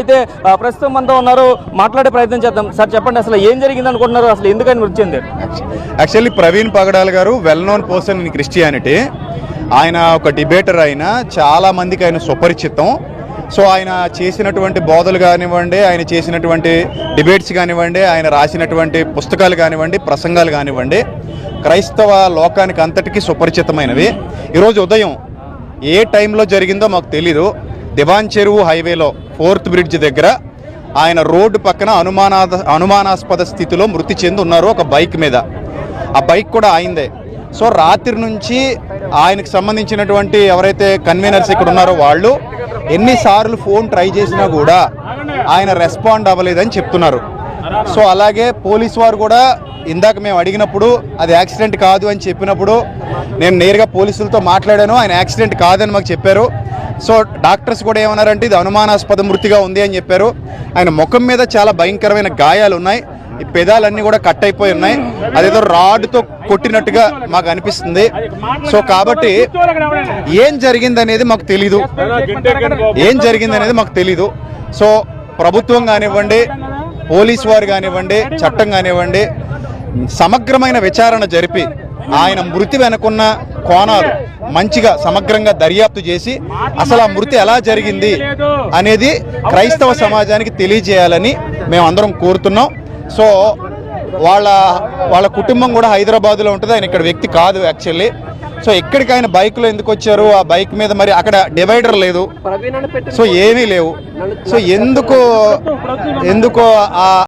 అయితే ప్రస్తుతం మనతో ఉన్నారు మాట్లాడే ప్రయత్నం చేద్దాం. సార్ చెప్పండి అసలు ఏం జరిగింది అనుకుంటున్నారు? అసలు ఎందుకని మృతి చెందారు యాక్చువల్లీ ప్రవీణ్ పగడాల్ గారు well known person in Christianity ఆయన ఒక డిబేటర్ ఆయన చాలా మందికి ఆయన సుపరిచితం. సో ఆయన చేసినటువంటి బోధలు కానివ్వండి ఆయన చేసినటువంటి డిబేట్స్ కానివ్వండి ఆయన రాసినటువంటి పుస్తకాలు కానివ్వండి ప్రసంగాలు కానివ్వండి క్రైస్తవ లోకానికి అంతటికీ సుపరిచితమైనవి. ఈరోజు ఉదయం ఏ టైంలో జరిగిందో మాకు తెలీదు. దివాన్ చెరువు హైవేలో ఫోర్త్ బ్రిడ్జ్ దగ్గర ఆయన రోడ్డు పక్కన అనుమానా అనుమానాస్పద స్థితిలో మృతి చెంది ఉన్నారు ఒక బైక్ మీద. ఆ బైక్ కూడా ఆయిందే. సో రాత్రి నుంచి ఆయనకు సంబంధించినటువంటి ఎవరైతే కన్వీనర్స్ ఇక్కడ ఉన్నారో వాళ్ళు ఎన్నిసార్లు ఫోన్ ట్రై చేసినా కూడా ఆయన రెస్పాండ్ అవ్వలేదని చెప్తున్నారు. సో అలాగే పోలీస్ వారు కూడా ఇందాక మేము అడిగినప్పుడు అది యాక్సిడెంట్ కాదు అని చెప్పినప్పుడు నేను నేరుగా పోలీసులతో మాట్లాడాను ఆయన యాక్సిడెంట్ కాదని మాకు చెప్పారు. సో డాక్టర్స్ కూడా ఏమన్నారంటే ఇది అనుమానాస్పద మృతిగా ఉంది అని చెప్పారు. ఆయన ముఖం మీద చాలా భయంకరమైన గాయాలు ఉన్నాయి. ఈ పెదాలన్నీ కూడా కట్ అయిపోయి ఉన్నాయి. అదేదో రాడ్తో కొట్టినట్టుగా మాకు అనిపిస్తుంది. సో కాబట్టి ఏం జరిగింది అనేది మాకు తెలీదు. ఏం జరిగింది అనేది మాకు తెలీదు. సో ప్రభుత్వం కానివ్వండి పోలీస్ వారు కానివ్వండి చట్టం కానివ్వండి సమగ్రమైన విచారణ జరిపి ఆయన మృతి వెనుకున్న కోణాలు మంచిగా సమగ్రంగా దర్యాప్తు చేసి అసలు ఆ మృతి ఎలా జరిగింది అనేది క్రైస్తవ సమాజానికి తెలియజేయాలని మేమందరం కోరుతున్నాం. సో వాళ్ళ వాళ్ళ కుటుంబం కూడా హైదరాబాద్లో ఉంటుంది. ఆయన ఇక్కడ వ్యక్తి కాదు యాక్చువల్లీ. సో ఎక్కడికి ఆయన బైక్లో ఎందుకు వచ్చారు? ఆ బైక్ మీద మరి అక్కడ డివైడర్ లేదు. సో ఏమీ లేవు. సో ఎందుకు ఎందుకు ఆ